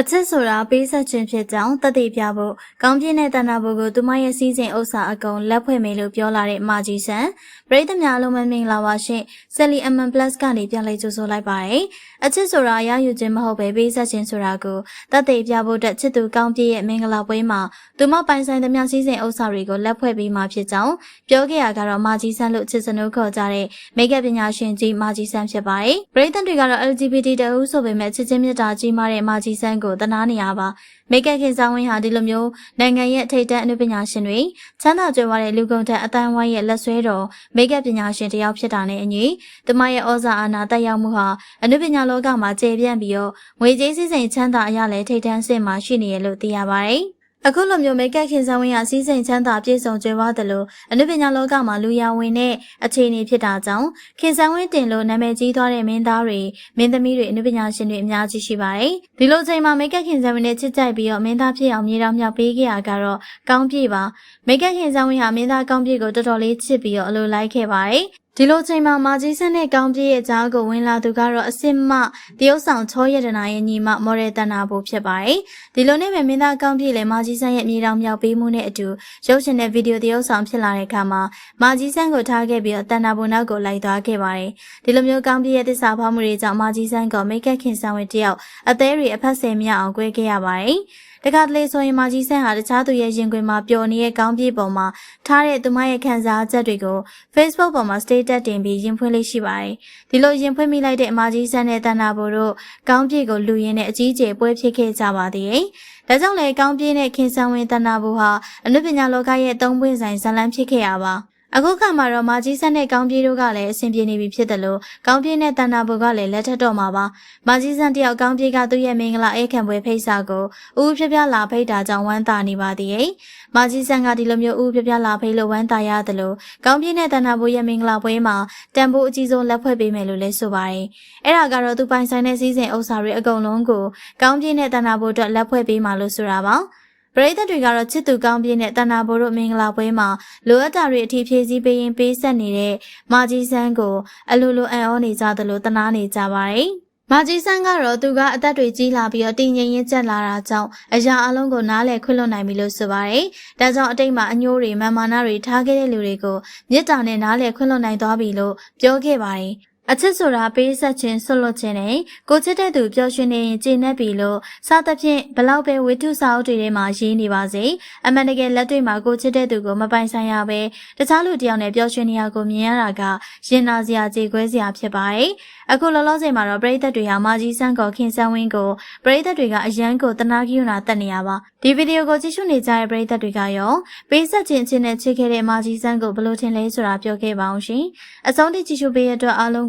အချစ်ဆိုတာပေးဆက်ခြင်းဖြစ်ကြောင်းတသိပြဖို့ကောင်းပြင်းတဲ့တဏ္ဍာဘုကိုသူမရဲ့စီးစိမ်ဥစ္စာအကုန်လက်ဖွဲ့မေလို့ပြောလာတဲ့မာကြီးဆန်ပရိသတ်များအလုံးမမင်္ဂလာပါရှင်ဆယ်လီအမန်ပလတ်ကနေပြန်လည်ကြိုဆိုလိုက်ပါတယ်အချစ်ဆိုတာရယူခြင်းမဟုတ်ပဲပေးဆက်ခြင်းဆိုတာကိုတသိပြဖို့အတွက်ချစ်သူကောင်းပြည့်ရဲ့မင်္ဂလာပွဲမှာသူမပိုင်ဆိုင်သမျှစီးစိမ်ဥစ္စာတွေကိုလက်ဖွဲ့ပေးမှဖြစ်ကြောင်းပြောခဲ့ရကတော့မာကြီးဆန်လို့ချစ်စနုခေါ်ကြတဲ့မိတ်ကပ်ပညာရှင်ကြီးမာကြီးဆန်ဖြစ်ပါတယ်ပရိသတ်တွေကတော့ LGBT တအုပ်ဆိုပေမဲ့ချစ်ချင်းမြတ်တာကြီးမားတဲ့မာကြီးဆန်ကိုတနာနေရပါမိတ်ကပ်ခင်ဆောင်ဝင်းဟာဒီလိုမျိုးနိုင်ငံရဲ့အထိတ်တန်းအနုပညာရှင်တွေချမ်းသာကြွယ်ဝတဲ့လူကုန်တဲ့အတန်းဝိုင်းရဲ့လက်ဆွဲတော်မိတ်ကပ်ပညာရှင်တယောက်ဖြစ်တာနဲ့အညီသူမရဲ့ဩဇာအာဏာတက်ရောက်မှုဟာအနုပညာလောကမှာကျေပြန့်ပြီးတော့ငွေကြေးစည်းစိမ်ချမ်းသာအရလည်းထိတ်တန်းစစ်မှာရှိနေရလို့သိရပါတယ် အခုလိုမျိုးမိတ်ကပ်ခင်ဆောင်ဝင်းဟာစီးစိမ်ချမ်းသာပြည့်စုံကြွယ်ဝသလိုအနုပညာလောကမှာလူရဝင်တဲ့အခြေအနေဖြစ်တာကြောင့်ခင်ဆောင်ဝင်းတင်လို့နာမည်ကြီးသွားတဲ့မင်းသားတွေမင်းသမီးတွေအနုပညာရှင်တွေအများကြီးရှိပါတယ်။ဒီလိုချိန်မှာမိတ်ကပ်ခင်ဆောင်ဝင်းနဲ့ချစ်ကြိုက်ပြီးတော့မင်းသားဖြစ်အောင်မြေတောင်မြောက်ပေးခဲ့ရကတော့ကောင်းပြေပါမိတ်ကပ်ခင်ဆောင်ဝင်းဟာမင်းသားကောင်းပြေကိုတော်တော်လေးချစ်ပြီးတော့အလိုလိုက်ခဲ့ပါတယ်။ ဒီလိုချိန်မှာမာကြီးဆန်းနဲ့ကောင်းပြည့်ရဲ့ကြားကိုဝင်လာသူကတော့အစစ်မတရုတ်ဆောင်ချောရတနာရဲ့ညီမမော်ရတနာဘူဖြစ်ပါတယ်။ဒီလိုနဲ့ပဲမင်းသားကောင်းပြည့်လည်းမာကြီးဆန်းရဲ့မြေတောင်မြောက်ပေးမှုနဲ့အတူရုပ်ရှင်တဲ့ဗီဒီယိုတရုတ်ဆောင်ဖြစ်လာတဲ့အခါမှာမာကြီးဆန်းကိုထားခဲ့ပြီးတော့တန်နာဘုံနောက်ကိုလိုက်သွားခဲ့ပါတယ်။ဒီလိုမျိုးကောင်းပြည့်ရဲ့တစ္ဆာဖောက်မှုတွေကြောင့်မာကြီးဆန်းကမိတ်ကက်ခင်ဆောင်ဝင်တယောက်အသေးတွေအဖက်ဆယ်မရအောင်꿰ခဲ့ရပါတယ်။ တခါတလေဆိုရင်မာကြီးဆန်းဟာတခြားသူရဲ့ရင်ခွင်မှာပျော်နေတဲ့ကောင်းပြေပေါ်မှာထားတဲ့သူမရဲ့ခံစားချက်တွေကို Facebook ပေါ်မှာ status တင်ပြီးရင်ဖွင့်လေးရှိပါတယ်။ဒီလိုရင်ဖွင့်မိလိုက်တဲ့အမာကြီးဆန်းနဲ့တန်နာဘိုတို့ကောင်းပြေကိုလူရင်းနဲ့အကြီးကျယ်ပွဲဖြစ်ခဲ့ကြပါသေးတယ်။ဒါကြောင့်လေကောင်းပြေနဲ့ခင်ဆန်းဝင်းတန်နာဘိုဟာအနုပညာလောကရဲ့အသုံးပွင့်ဆိုင်ဇာတ်လမ်းဖြစ်ခဲ့ရပါ။ အခုခါမှာတော့မာကြီးဆက်နဲ့ကောင်းပြေးတို့ကလည်းအဆင်ပြေနေပြီဖြစ်တယ်လို့ကောင်းပြေးနဲ့တန်နာဘူကလည်းလက်ထက်တော့မှာပါမာကြီးဆက်တယောက်ကောင်းပြေးကသူ့ရဲ့မင်္ဂလာအေးခံပွဲဖိတ်စာကိုဦးပြပြလာဖိတ်တာကြောင့်ဝမ်းသာနေပါသေးရဲ့မာကြီးဆန်ကဒီလိုမျိုးဦးပြပြလာဖိတ်လို့ဝမ်းသာရတယ်လို့ကောင်းပြေးနဲ့တန်နာဘူရဲ့မင်္ဂလာပွဲမှာတန်ဖိုးအကြီးဆုံးလက်ဖွဲ့ပေးမယ်လို့လည်းဆိုပါတယ်အဲ့ဒါကတော့သူပိုင်ဆိုင်တဲ့စီးစိမ်ဥစ္စာတွေအကုန်လုံးကိုကောင်းပြေးနဲ့တန်နာဘူအတွက်လက်ဖွဲ့ပေးမှလို့ဆိုတာပါ ပရိသတ်တွေကတော့ချစ်သူကောင်းပြည့်နဲ့တဏ္ဍာဘိုးတို့မင်္ဂလာပွဲမှာလိုအပ်တာတွေအထီးဖြည့်ဆည်းပေးရင်ပေးဆက်နေတဲ့မာကြီးဆန်းကိုအလိုလိုအံ့ဩနေကြသလိုတနာနေကြပါတယ်။မာကြီးဆန်းကတော့သူကအသက်တွေကြီးလာပြီးတော့တည်ငြိမ်ရင်ကျက်လာတာကြောင့်အရာအလုံးကိုနားလည်ခွင့်လွတ်နိုင်ပြီလို့ဆိုပါတယ်။ဒါကြောင့်အတိတ်မှာအညိုးတွေမာမာနာတွေထားခဲ့တဲ့လူတွေကိုမေတ္တာနဲ့နားလည်ခွင့်လွတ်နိုင်သွားပြီလို့ပြောခဲ့ပါတယ်။ အချစ်ဆိုတာပေးဆက်ခြင်းဆွလွတ်ခြင်းနဲ့ကိုချစ်တဲ့သူပျော်ရွှင်နေရင်ကျေနပ်ပြီလို့စသဖြင့်ဘလောက်ပဲဝိထုစာအုပ်တွေထဲမှာရေးနေပါစေအမှန်တကယ်လက်တွေ့မှာကိုချစ်တဲ့သူကိုမပိုင်ဆိုင်ရပဲတခြားလူတယောက်နဲ့ပျော်ရွှင်နေရကိုမြင်ရတာကရင်နာစရာကြေကွဲစရာဖြစ်ပါတယ်အခုလောလောဆယ်မှာတော့ပရိသတ်တွေဟာမာကြီးဆန်းကောခင်ဆန်းဝင်းကိုပရိသတ်တွေကအရန်ကိုတနာကိယနာတက်နေရပါဒီဗီဒီယိုကိုကြည့်ရှုနေကြတဲ့ပရိသတ်တွေကရောပေးဆက်ခြင်းချင်းနဲ့ချစ်ခဲ့တဲ့မာကြီးဆန်းကိုဘယ်လိုထင်လဲဆိုတာပြောခဲ့ပါအောင်ရှင်အဆုံးထိကြည့်ရှုပေးရတဲ့အတွက်အားလုံး